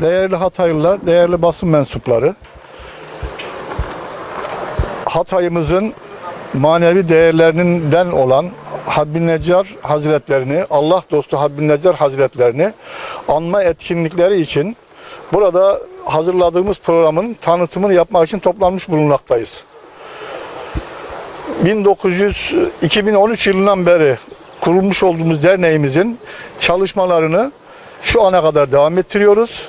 değerli Hataylılar, değerli basın mensupları, Hatay'ımızın manevi değerlerinden olan Habbin Neccar Hazretlerini, Allah dostu Habbin Neccar Hazretlerini anma etkinlikleri için burada hazırladığımız programın tanıtımını yapmak için toplanmış bulunmaktayız. 1900 2013 yılından beri kurulmuş olduğumuz derneğimizin çalışmalarını şu ana kadar devam ettiriyoruz.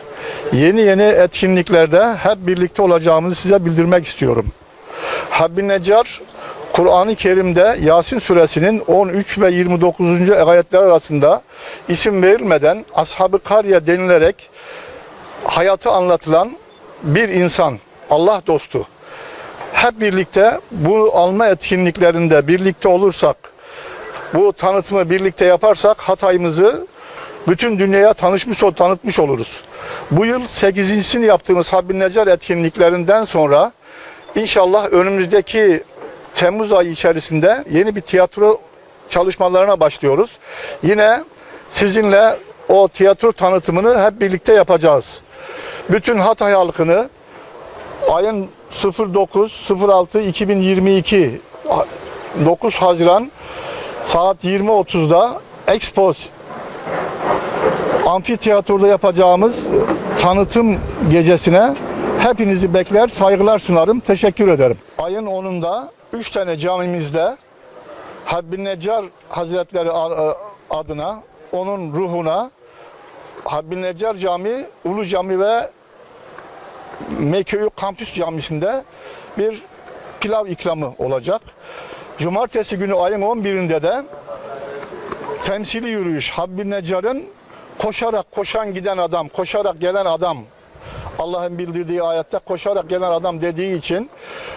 Yeni yeni etkinliklerde hep birlikte olacağımızı size bildirmek istiyorum. Habbin Neccar Kur'an-ı Kerim'de Yasin suresinin 13 ve 29. ayetler arasında isim verilmeden Ashab-ı Karya denilerek hayatı anlatılan bir insan, Allah dostu. Hep birlikte bu alma etkinliklerinde birlikte olursak, bu tanıtımı birlikte yaparsak Hatay'ımızı bütün dünyaya tanışmış ol, tanıtmış oluruz. Bu yıl 8.sini yaptığımız Habbin Necar etkinliklerinden sonra inşallah önümüzdeki Temmuz ayı içerisinde yeni bir tiyatro çalışmalarına başlıyoruz. Yine sizinle o tiyatro tanıtımını hep birlikte yapacağız. Bütün Hatay halkını ayın 09-06-2022 9 Haziran saat 20.30'da Expo Amfiteyatro'da yapacağımız tanıtım gecesine hepinizi bekler, saygılar sunarım. Teşekkür ederim. Ayın 10'unda 3 tane camimizde Habbin Neccar Hazretleri adına, onun ruhuna Habbin Neccar Camii, Ulu Cami ve Mekköyü Kampüs Camisi'nde bir pilav ikramı olacak. Cumartesi günü ayın 11'inde de temsili yürüyüş Habbin Neccar'ın koşarak koşan giden adam, koşarak gelen adam Allah'ın bildirdiği ayette koşarak gelen adam dediği için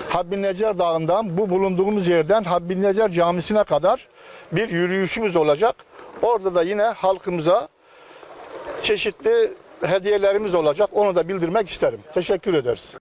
Habbin Necar Dağı'ndan bu bulunduğumuz yerden Habbin Necar Camisi'ne kadar bir yürüyüşümüz olacak. Orada da yine halkımıza çeşitli hediyelerimiz olacak. Onu da bildirmek isterim. Teşekkür ederiz.